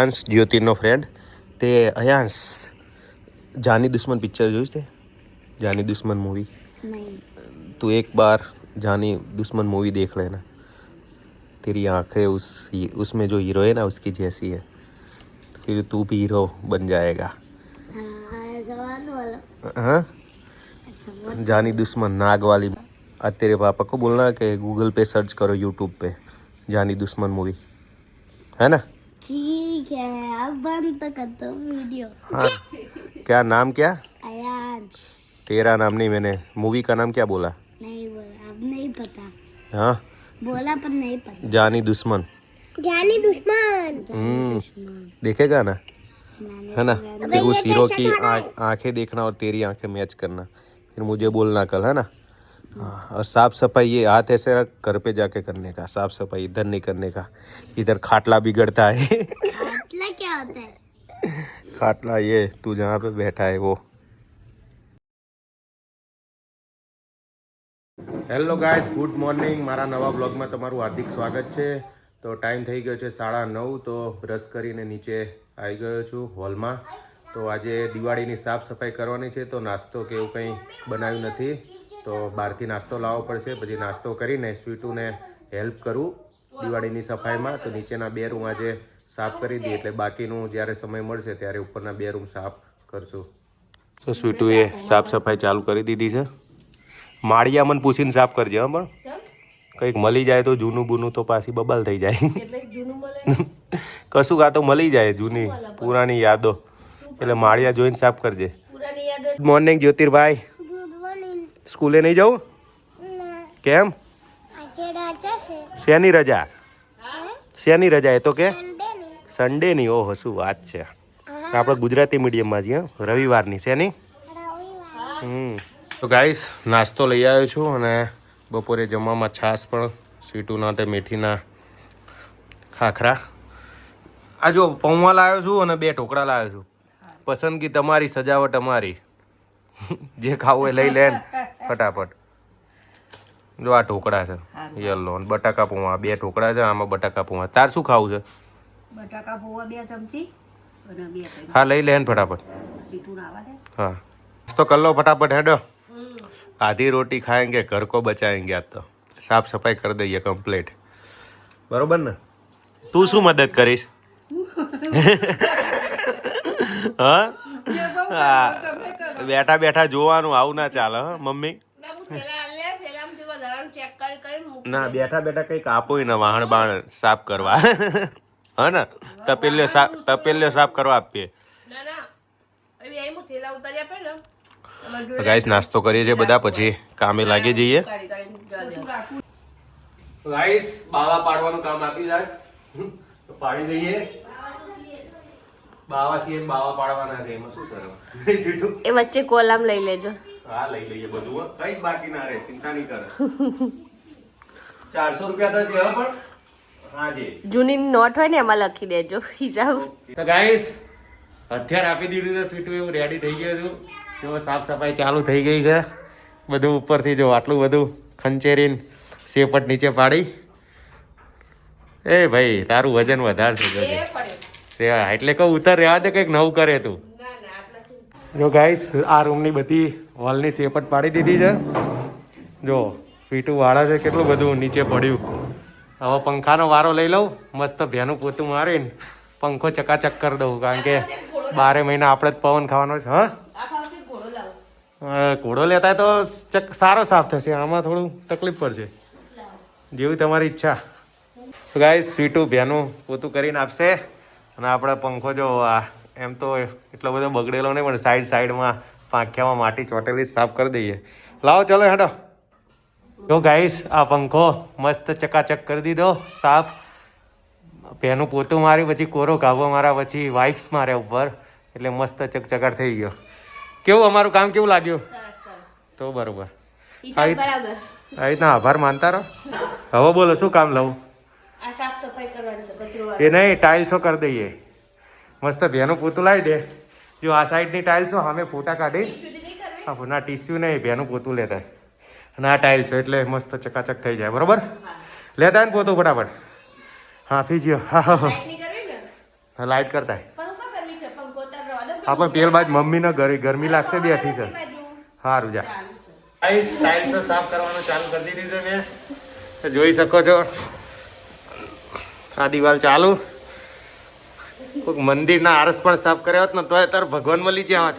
Ayansh જ્યોતિનો friend તે અયાંશ જાની દુશ્મન picture જોયું છે જાની દુશ્મન મૂવી नहीं तू एक बार जानी दुश्मन मूवी देख लेना तेरी आंखें उस उसमें जो हीरो है ना उसकी जैसी है फिर तू भी हीरो बन जाएगा हाँ ऐसा बात बोलो हाँ ऐसा मत जानी दुश्मन नाग वाली आज तेरे पापा को बोलना कि गूगल पे सर्च करो यूट्यूब पे जानी दुश्मन मूवी है ना ठीक है अब बंद तो कर दो वीडियो। हाँ। क्या नाम क्या? अयांश तेरा नाम नहीं मैंने मूवी का नाम क्या बोला? नहीं बोला अब नहीं पता। हाँ। बोला पर नहीं पता। जानी दुश्मन। ज्ञानी दुश्मन। हम्म। देखेगा ना? है ना? फिर उस हीरो की आँख- देखना और तेरी आँखें मैच करना। फिर मुझे बोलना कल है ना? हाँ, और साफ़ सफ़ाई ये हाथ ऐसे रख घर पे जाके करने का साफ़ सफ़ाई इधर नहीं करने का। इधर खाटला बिगड़ता है। खाटला क्या होता है खाटला ये तू जहाँ पे बैठा है वो હેલો ગાઈસ ગુડ મોર્નિંગ મારા નવા બ્લોગમાં તમારું હાર્દિક સ્વાગત છે તો ટાઈમ થઈ ગયો છે સાડા નવ તો બ્રશ કરીને નીચે આવી ગયો છું હોલમાં તો આજે દિવાળીની સાફ સફાઈ કરવાની છે તો નાસ્તો કે એવું કંઈ બનાવ્યું નથી તો બહારથી નાસ્તો લાવવો પડશે પછી નાસ્તો કરીને સ્વીટુને હેલ્પ કરું દિવાળીની સફાઈમાં તો નીચેના બે રૂમ આજે સાફ કરી દઈએ એટલે બાકીનું જ્યારે સમય મળશે ત્યારે ઉપરના બે રૂમ સાફ કરશું. તો સ્વીટુ એ સાફ સફાઈ ચાલુ કરી દીધી છે. માળિયા મને પૂછીને સાફ કરજે હા પણ. કંઈક મળી જાય તો જૂનું બૂનું તો પાછી બબાલ થઈ જાય. કશું કાં તો મળી જાય જૂની પુરાણી યાદો. એટલે માળિયા જોઈને સાફ કરજે. ગુડ મોર્નિંગ જ્યોતિરભાઈ. સ્કૂલે નહીં જવું? કેમ? શેની રજા? શેની રજા એ તો કે? સન્ડે ની સન્ડેની ઓહો શું વાત છે. આપણે ગુજરાતી મીડિયમમાં છીએ રવિવારની છે નહીં? હમ. તો ગાઈસ નાસ્તો લઈ આવ્યો છું અને બપોરે જમવામાં છાશ પણ સ્વીટુના તે મેથીના ખાખરા. આ જો પૌવા લાવ્યો છું અને બે ઢોકળા લાવ્યો છું. પસંદગી તમારી સજાવટ અમારી. જે ખાવું એ લઈ લે ફટાફટ. જો આ ઢોકળા છે યલો બટાકા પૌવા બે ઢોકળા છે આમાં બટાકા પૌવા તાર શું ખાવું છે? બટાકા ભોવા બે ચમચી અને બે હા લઈ લે ને ફટાફટ. સીટું આવા હા. તો કલ્લો ફટાફટ હેડો. આધી રોટી ખાએંગે ઘર કો બચાએંગે આ તો. સાફ સફાઈ કરી દઈએ કમ્પ્લીટ બરોબર ને? તું શું મદદ કરીશ? હા? બેઠા બેઠા જોવાનું આવું ના ચાલે હા મમ્મી? ના બેઠા બેઠા કંઈક આપો ને વાહણ બાણ સાફ કરવા. હા ને? તપેલ્યો સાફ તપેલ્યો સાફ કરવા આપીએ. ગાઈસ નાસ્તો કરીએ છીએ બધા પછી કામે લાગી જઈએ. ગાઈસ બાવા પાડવાનું કામ આપી જાય. પાડી દઈએ. બાવા સીએમ બાવા પાડવાના છે એમાં શું સર એ વચ્ચે કોલામ લઈ લેજો. હા લઈ લઈએ બધું કઈ બાકી ના રહે ચિંતા નહીં કરે. ચારસો રૂપિયા તો છે પણ. જૂની નોટ હોય ને એમાં લખી દેજો હિસાબ. તો ગાઈસ હથિયાર આપી દીધું છે સીટું એવું રેડી થઈ ગયું હતું. જો સાફ સફાઈ ચાલુ થઈ ગઈ છે. બધું ઉપરથી જો આટલું બધું ખંચેરીને સેપટ નીચે પાડી. એ ભાઈ તારું વજન વધારે છે. રેવા એટલે કહું ઉતર રહેવા દે કંઈક નવું કરે તું. જો ગાઈસ આ રૂમની બધી હોલની સેફટ પાડી દીધી છે. જો સ્વીટું વાળા છે કેટલું બધું નીચે પડ્યું. હવે પંખાનો વારો લઈ લઉં. મસ્ત ભેનું પોતું મારીને પંખો ચકાચક કરી દઉં, કારણ કે બારે મહિના આપણે જ પવન ખાવાનો છે, હા? ઘોડો લેતા તો ચક સારો સાફ થશે, આમાં થોડું તકલીફ પડશે. જેવી તમારી ઈચ્છા. ગાય સ્વીટું ભેનું પોતું કરીને આપશે. અને આપણે પંખો જો એમ તો એટલો બધો બગડેલો નહીં, પણ સાઈડ સાઈડમાં પાંખ્યામાં માટી ચોટેલી સાફ કરી દઈએ. લાવો, ચલો હેડો. જો ગાઈસ આ પંખો મસ્ત ચકાચક કરી દીધો સાફ. પેનું પોતું મારી પછી કોરો ગાભો મારા પછી વાઇફ્સ મારે ઉપર. એટલે મસ્ત ચકચકાટ થઈ ગયો. કેવું અમારું કામ કેવું લાગ્યું? તો બરોબર. આવી રીતના આભાર માનતા રહો. હવે બોલો શું કામ લઉં એ નહીં ટાઇલ્સો કરી દઈએ. મસ્ત ભેનું પોતું લાવી દે. જો આ સાઈડની ટાઇલ્સો સામે ફોટા કાઢી. હા ના ટીસ્યુ નહીં ભેનું પોતું લેતા. અને આ ટાઇલ્સ એટલે મસ્ત ચકાચક થઈ જાય બરોબર? લેતા ને પોતું ફટાફટ. હા ફીજીઓ હા હા લાઈટ કરતા હું. પણ પેલ બાદ મમ્મીને ઘરે ગરમી લાગશે બે અઠી છે સારું. જા. ટાઇલ્સ ટાઇલ્સ સાફ કરવાનું ચાલુ કરી દીધી છે મેં. જોઈ શકો છો. આ દિવાલ ચાલુ. કોઈક મંદિરના આરસ પણ સાફ કર્યા હોત ને તો તાર ભગવાન મળી જ્યાં હોત.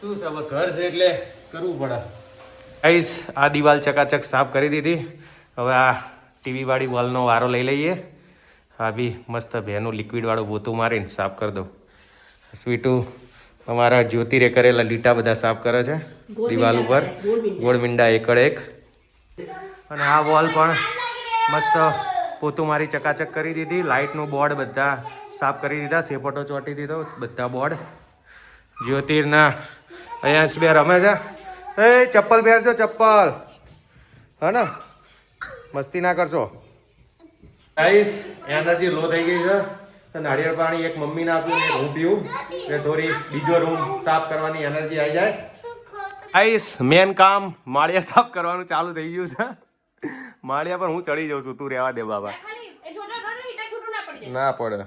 શું છે ઘર છે એટલે કરવું પડે. આઈસ આ દિવાલ ચકાચક સાફ કરી દીધી. હવે આ ટીવીવાળી વોલનો વારો લઈ લઈએ. આ બી મસ્ત ભેનું લિક્વિડવાળું બોતું પોતું મારીને સાફ કરી દઉં. સ્વીટુ અમારા જ્યોતિરે કરેલા લીટા બધા સાફ કરે છે. દિવાલ ઉપર. ગોળ મીંડા. એકડ એક. અને આ વોલ પણ મસ્ત પોતું મારી ચકાચક કરી દીધી. લાઇટનું બોર્ડ બધા સાફ કરી દીધા. સેપોટો ચોંટી દીધો. બધા બોર્ડ જ્યોતિરના અહીંયા બે રમે છે. એ ચપ્પલ પહેરજો ચપ્પલ. હા ને મસ્તી ના કરશો. ગાઈસ એનર્જી લો થઈ ગઈ છે. તો નાળિયેર પાણી એક મમ્મીને આપ્યું એક હું પીવું. એટલે થોડી બીજો રૂમ સાફ કરવાની એનર્જી આવી જાય. ગાઈસ મેન કામ માળિયા સાફ કરવાનું ચાલુ થઈ ગયું છે. માળિયા પર હું ચડી જાઉં છું. તું રહેવા દે બાબા. ના પડી. જાય ના પડે.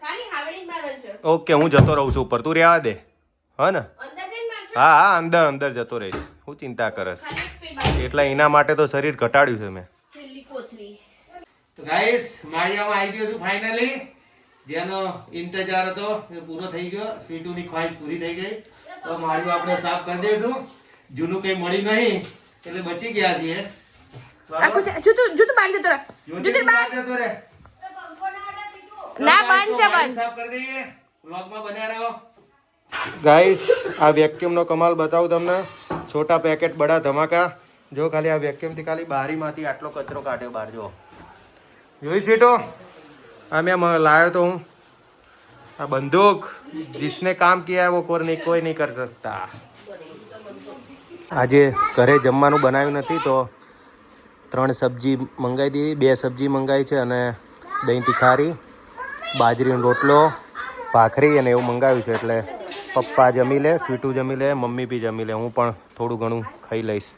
ખાલી હાવડી જ મારવાનું છે. ઓકે હું જતો રહું છું ઉપર. તું રહેવા દે. હા ને અંદર જઈને મારશો? હા હા અંદર અંદર જતો રહીશ. હું ચિંતા કરસ એટલે એના માટે તો શરીર ઘટાડ્યું છે મેં. તો ગાઈસ માળિયામાં આવી ગયો છું ફાઇનલી જેનો ઇંતજાર હતો એ પૂરો થઈ ગયો. સ્વીટુની ખ્વાહિશ પૂરી થઈ ગઈ. તો માળિયું આપણે સાફ કરી દઈશું. જૂનું કંઈ મળી નહીં એટલે બચી ગયા છીએ. આખું છે જુતું જુતું બહાર જતો રહે. જ્યોતિ બહાર જતો રહે. ના બંધ છે બંધ. સાફ કરી દઈએ. વ્લોગમાં બન્યા રહો. ગાઈસ આ વેક્યુમનો કમાલ બતાવું તમને. છોટા પેકેટ બડા ધમાકા. જો ખાલી આ વેક્યુમથી ખાલી બારીમાંથી આટલો કચરો કાઢ્યો બહાર જો જોઈ સીટો? આ મેં લાવ્યો તો હું. આ બંદૂક, જીસને કામ કિયા વો કોર નહીં કોઈ નહીં કરી શકતા આજે ઘરે જમવાનું બનાવ્યું નથી તો ત્રણ સબ્જી મંગાવી દીધી, બે સબ્જી મંગાવી છે અને દહીં તીખારી બાજરીનો રોટલો, ભાખરી અને એવું મંગાવ્યું છે એટલે પપ્પા જમી લે, સ્વીટું જમી લે, મમ્મી બી જમી લે. હું પણ થોડું ઘણું ખાઈ લઈશ.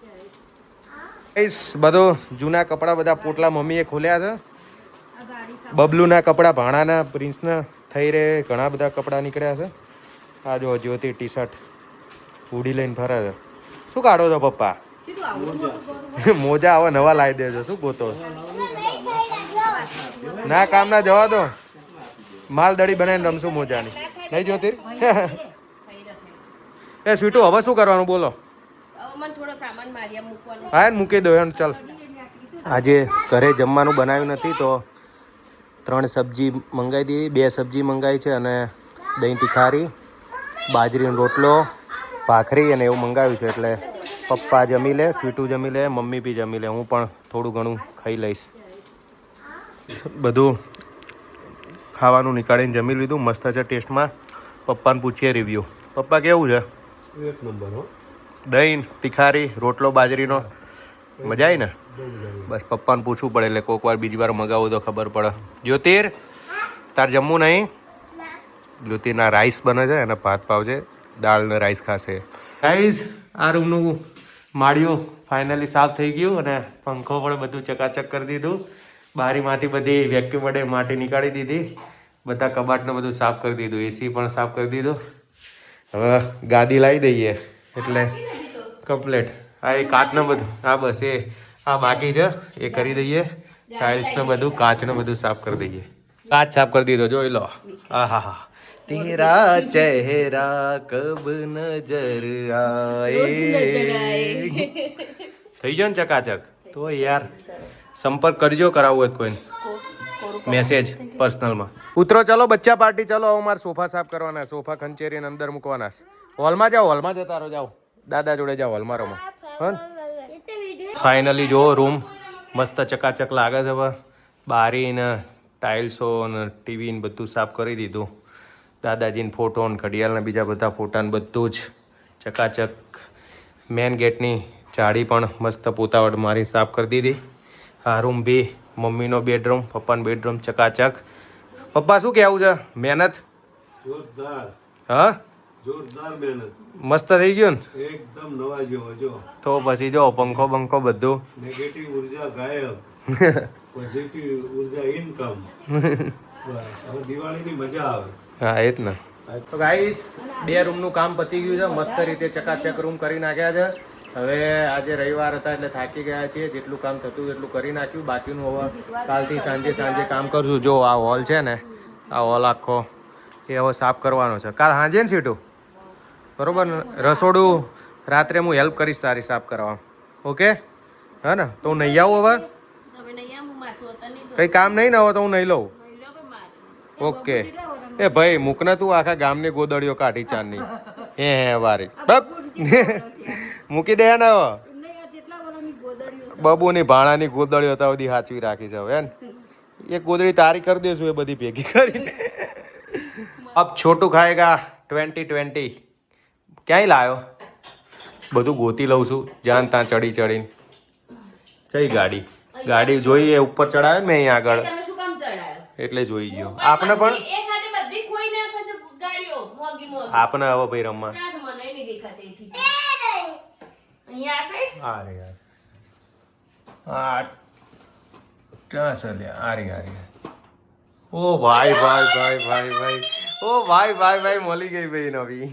કહીશ બધો જૂના કપડાં બધા પોટલા મમ્મીએ ખોલ્યા છે. બબલુના કપડાં, ભાણાના, પ્રિન્સના થઈ રહે, ઘણા બધા કપડાં નીકળ્યા છે. આ જો જ્યોતિ ટી શર્ટ ઉડી લઈને ફરે છે. શું કાઢો છો પપ્પા? મોજા આવા, નવા લાવી દેજો. શું ગોતો ના કામ ના જવા દો. માલ દડી બનાવીને રમશું મોજાની. નહીં જોતી એ સ્વીટુ હવે શું કરવાનું બોલો? હવે મને થોડો સામાન માર્યા મૂકવાનો. હા મૂકી દો એમ ચાલ. આજે ઘરે જમવાનું બનાવ્યું નથી તો ત્રણ સબ્જી મંગાવી દીધી બે સબ્જી મંગાવી છે અને દહીં તીખારી બાજરીનો રોટલો ભાખરી અને એવું મંગાવ્યું છે એટલે પપ્પા જમી લે સ્વીટું જમી લે મમ્મી બી જમી લે. હું પણ થોડું ઘણું ખાઈ લઈશ. બધું ખાવાનું નીકાળીને જમી લીધું. મસ્ત છે ટેસ્ટમાં. પપ્પાને પૂછીએ રિવ્યૂ પપ્પા કેવું છે? એક નંબર હો. દહીં તિખારી રોટલો બાજરીનો. મજા આવી ને? બસ પપ્પાને પૂછવું પડે એટલે કોઈક વાર બીજી વાર મગાવું તો ખબર પડે. જ્યોતિર તાર જમવું નહીં? જ્યોતિરના રાઈસ બને છે અને ભાત પાવ છે દાળ ને રાઈસ ખાશે. રાઈસ આ રૂમનું માળિયું ફાઇનલી સાફ થઈ ગયું અને પંખો પણ બધું ચકાચક કરી દીધું. બારીમાંથી બધી વેક્યુમ વડે માટી નીકાળી દીધી. બધા કબાટને બધું સાફ કરી દીધું એસી પણ સાફ કરી દીધું. હવે ગાદી લાવી દઈએ. એટલે કમ્પ્લેટ આ એ કાચનું બધું. હા બસ એ. આ બાકી છે. એ કરી દઈએ. ટાઇલ્સનું બધું કાચનું બધું સાફ કરી દઈએ. કાચ સાફ કરી દીધો. જોઈ લો. હા હા. તેરા ચહેરા કબ નજર આએ થઈ ગયો ને ચકાચક? તો યાર સંપર્ક કરજો કરાવવું હોય કોઈને. મેસેજ પર્સનલમાં. ઉતરો ચલો બચ્ચા પાર્ટી ચલો હવે મારે સોફા સાફ કરવાના સોફા ખંચેરીને અંદર મૂકવાના હોલમાં જાઓ હોલમાં જતા રહો જાઓ. દાદા જોડે જાઓ હોલમાં રમો હં ફાઇનલી જો રૂમ મસ્ત ચકાચક લાગે છે હવે બારી ને ટાઇલ્સો ને ટીવી ને બધું સાફ કરી દીધું. દાદાજીને ફોટો ને ઘડિયાળને બીજા બધા ફોટા ને બધું જ ચકાચક. મેન ગેટની જાળી પણ મસ્ત પોતાવટ મારી સાફ કરી દીધી. આ રૂમ બી મમ્મીનો બેડરૂમ પપ્પાનો બેડરૂમ ચકાચક. પપ્પા શું કહેવું છે? મહેનત? જોરદાર. હા? જોરદાર મહેનત. મસ્ત થઈ ગયું ને? એકદમ નવા જેવો જો. તો પછી જો પંખો બંખો બધું. નેગેટિવ ઊર્જા ગાયબ. પોઝિટિવ ઊર્જા ઇનકમ બસ હવે દિવાળીની મજા આવે. હા એ જ ને. તો ગાઈસ બે રૂમનું કામ પતી ગયું છે. મસ્ત રીતે ચકાચક રૂમ કરી નાખ્યા છે. હવે આજે રવિવાર હતા એટલે થાકી ગયા છીએ. જેટલું કામ થતું એટલું કરી નાખ્યું. બાકીનું હવે કાલથી સાંજે સાંજે કામ કરશું. જો આ હોલ છે ને આ હોલ આખો એ હવે સાફ કરવાનો છે. કાલ સાંજે ને સીટું? બરોબર રસોડું રાત્રે હું હેલ્પ કરીશ તારી સાફ કરવા. ઓકે? હા ને? તો હું નહીં આવું હવે? કંઈ કામ નહીં ને હવે તો હું નહીં લઉં? ઓકે. એ ભાઈ મૂકને તું આખા ગામની ગોદડીઓ કાઢી ચાંદની. હે હે વારી. બપ. મૂકી દે ને હવે. બબુની ભાણાની ગોદડીઓ તો બધી સાચવી રાખી છે હવે ને એક ગોદડી તારી કરી દેશું એ બધી ભેગી કરીને. અબ છોટું ખાએગા ટ્વેન્ટી ટ્વેન્ટી ક્યાંય લાયો? બધું ગોતી લઉં છું જાન ત્યાં ચડી ચડીને. જઈ ગાડી? ગાડી જોઈએ ઉપર ચડાવે ને મેં અહીંયા આગળ. એટલે જોઈ ગયો. આપણે પણ? આપને હવે ભાઈ રમવા ના છે, મને નહીં દેખાતી એથી. અહીંયા સાઈડ આ રે આ ક્યાં છે આ રે આ રે ઓ ભાઈ ભાઈ ભાઈ ભાઈ ભાઈ. ઓ ભાઈ ભાઈ ભાઈ મળી ગઈ ભાઈ નવી.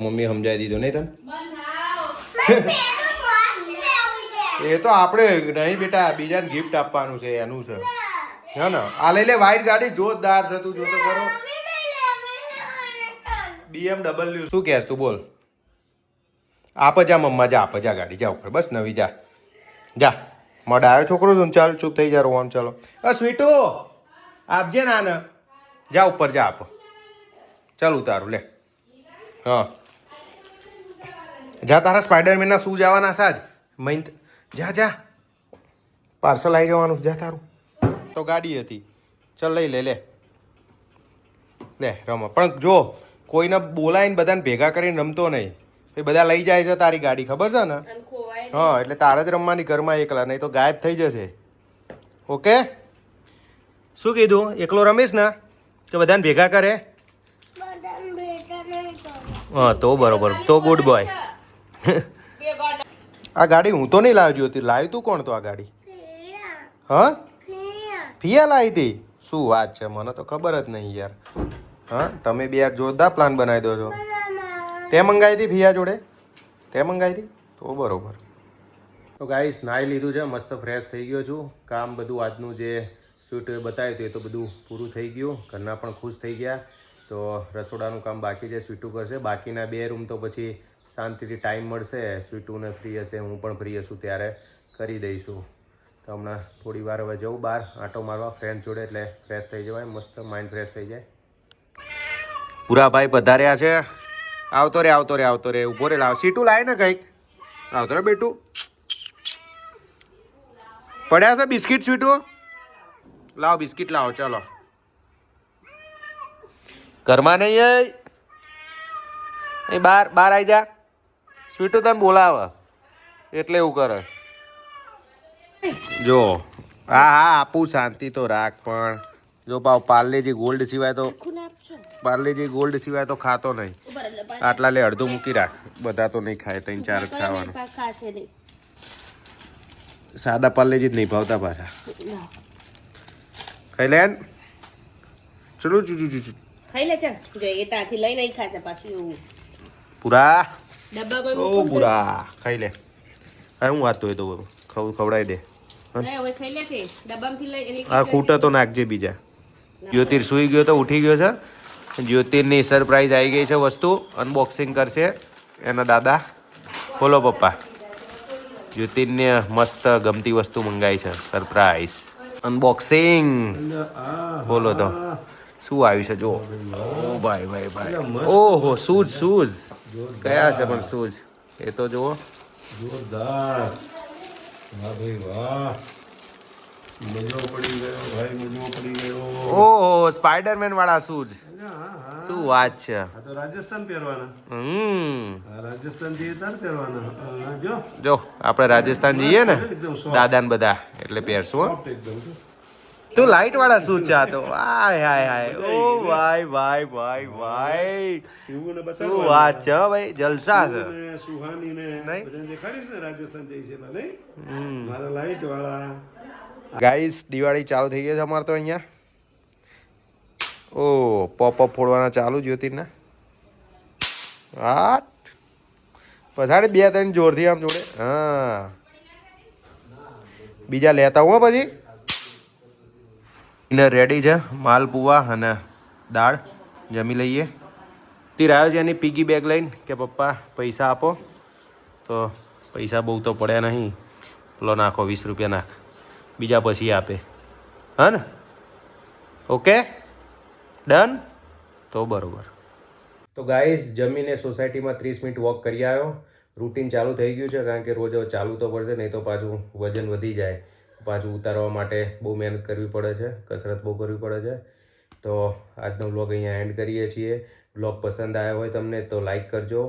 મમ્મી સમજાવી દીધો નહીં તને? એ તો આપણે નહીં બેટા બીજાને ગિફ્ટ આપવાનું છે એનું છે. હા ને? આ લઈ લે વ્હાઈટ ગાડી જોરદાર છે તું જોતો ખરો BMW શું કહેશ તું બોલ. આપ જા મમ્મા જા, આપ જા ગાડી, જા ઉપર, બસ નવી જા. જા. મોડા આવ્યો છોકરો છું ચાલ, ચૂપ થઈ જા, રોવાનું ચાલો. અ, સ્વીટુ આપજે ને આને જા ઉપર, જા આપ. ચાલ ઉતારું, લે. હા. જા તારા સ્પાઈડરમેનના શું જવાના સાજ મહિન જા જા. પાર્સલ આવી જવાનું જા તારું. તો ગાડી હતી. ચાલ લઈ લે લે. લે, રમો. પણ જો કોઈને બોલાવીને બધાને ભેગા કરીને રમતો નહીં. એ બધા લઈ જાય છે તારી ગાડી ખબર છે ને? અને હા એટલે તારે જ રમવાની ઘરમાં એકલા નહીં તો ગાયબ થઈ જશે. ઓકે? શું કીધું? એકલો રમીશ ને? તો બધાને ભેગા કરે? હા તો બરોબર. તો ગુડ બોય આ ગાડી હું તો નહીં લાવ્યો હતી. લાવ્યું તું કોણ તો આ ગાડી? હા? ફિયા ફિયા લાવી હતી? શું વાત છે? મને તો ખબર જ નહીં યાર. હા, તમે બે યાર જોરદાર પ્લાન બનાવી દો છો. તે મંગાવી હતી ફિયા જોડે. તે મંગાવી હતી તો બરોબર. તો ગાઈસ નાહી લીધું છે, મસ્ત ફ્રેશ થઈ ગયો છું. કામ બધું આજનું જે સ્વીટોએ બતાવ્યું હતું એ તો બધું પૂરું થઈ ગયું. ઘરના પણ ખુશ થઈ ગયા. તો રસોડાનું કામ બાકી છે સ્વીટું કરશે. બાકીના બે રૂમ તો પછી શાંતિથી ટાઈમ મળશે. સ્વીટુને ફ્રી હશે, હું પણ ફ્રી હશું ત્યારે કરી દઈશું. તો હમણાં થોડી વાર હવે જવું બહાર, આંટો મારવા ફ્રેન્ડ જોડે એટલે ફ્રેશ થઈ જવાય, મસ્ત માઇન્ડ ફ્રેશ થઈ જાય. પુરાભાઈ પધાર્યા છે. આવતો રે આવતો રે આવતો રે. ઊભો રે લાવ. સીટું લાય ને કંઈક. આવતો રે બેટું. પડ્યા છે બિસ્કિટ સ્વીટું? લાવો બિસ્કિટ લાવો ચાલો. ઘરમાં નહીં એ? બાર બાર આવી જા. સ્વીટું તને બોલાવે. એટલે એવું કરે. જો. હા હા આપું શાંતિ તો રાખ પણ. જો પાવ પાર્લેજી ગોલ્ડ સિવાય તો પાર્લેજી ગોલ્ડ સિવાય તો ખાતો નહીં. આટલા લે અડધું મૂકી રાખ. બધા તો નહીં ખાય ત્રણ ચાર જ ખાવાનું. સાદા પાર્લેજી જ નહીં ભાવતા પાછા ખાઈ લે. ચલો ચુ ચુ ચુ. ખાઈ લે ચાલ. જો એ તાથી લઈ નહીં ખાશે પાછું પૂરા. ઓ પૂરા. ખાઈ લે. હા હું વાત એ તો ખવડાવી દે. હા ખૂટા તો નાખજે બીજા. જ્યોતિર સુઈ ગયો તો ઉઠી ગયો છે. જ્યોતિરની સરપ્રાઈઝ આવી ગઈ છે વસ્તુ. અનબોક્સિંગ કરશે એના દાદા. બોલો પપ્પા. જ્યોતિરને મસ્ત ગમતી વસ્તુ મંગાવી છે. સરપ્રાઈઝ અનબોક્સિંગ બોલો તો. શું આવ્યું છે? જો. ઓ ભાઈ ભાઈ ભાઈ. ઓહો, શૂઝ શૂઝ. કયા છે પણ શૂઝ? એ તો જુઓ. જોરદાર. વાહ ભાઈ, વાહ. મજો પડી ગયો ભાઈ મજો પડી ગયો. ઓહો સ્પાઈડરમેન વાળા શૂઝ. શું વાત છે? આ તો રાજસ્થાન પહેરવાના. હમ. રાજસ્થાન જઈએ તાર પહેરવાના. જો. જો આપણે રાજસ્થાન જઈએ ને દાદા ને બધા એટલે પહેરશું. તું લાઈટ વાળા શું છે આ તો. વાય હાય હાય. ઓ ભાઈ ભાઈ ભાઈ શિવુને શું વાત છે ભાઈ? જલસા છે. સુહાની દેખાડીશ ને રાજસ્થાન જઈ છે મારા લાઈટ વાળા. ગાઈસ દિવાળી ચાલુ થઈ ગઈ છે અમારે તો અહીંયા. ઓ પોપ અપ ફોડવાના ચાલુ જ્યોતિના. આઠ પછાડે બે ત્રણ જોરથી આમ જોડે. હા. બીજા લેતા હું પછી. ને રેડી છે માલપુવા અને દાળ. જમી લઈએ. તીર આવ્યો છે એની પીગી બેગ લઈને કે પપ્પા પૈસા આપો. તો પૈસા બહુ તો પડ્યા નહીં. પેલો નાખો વીસ રૂપિયા નાખ. બીજા પછી આપે. હા ને ઓકે ડન તો બરાબર. તો ગાઈઝ જમીને સોસાયટીમાં ત્રીસ મિનિટ વોક કરી આવ્યો. રૂટીન ચાલુ થઈ ગયું છે, કારણ કે રોજ ચાલુ તો પડશે, નહીં તો પાછું વજન વધી જાય. પાછું ઉતારવા માટે બહુ મહેનત કરવી પડે છે, કસરત બહુ કરવી પડે છે. તો આજનો બ્લોગ અહીંયા એન્ડ કરીએ છીએ. બ્લોગ પસંદ આવ્યો હોય તમને તો લાઈક કરજો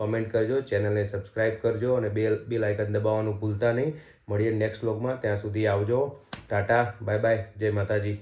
કોમેન્ટ કરજો ચેનલને સબસ્ક્રાઈબ કરજો, અને બેલ બેલ આઇકન દબાવવાનું ભૂલતા નહીં. મળીએ નેક્સ્ટ બ્લોગમાં ત્યાં સુધી આવજો. Tata bye bye. જય માતાજી.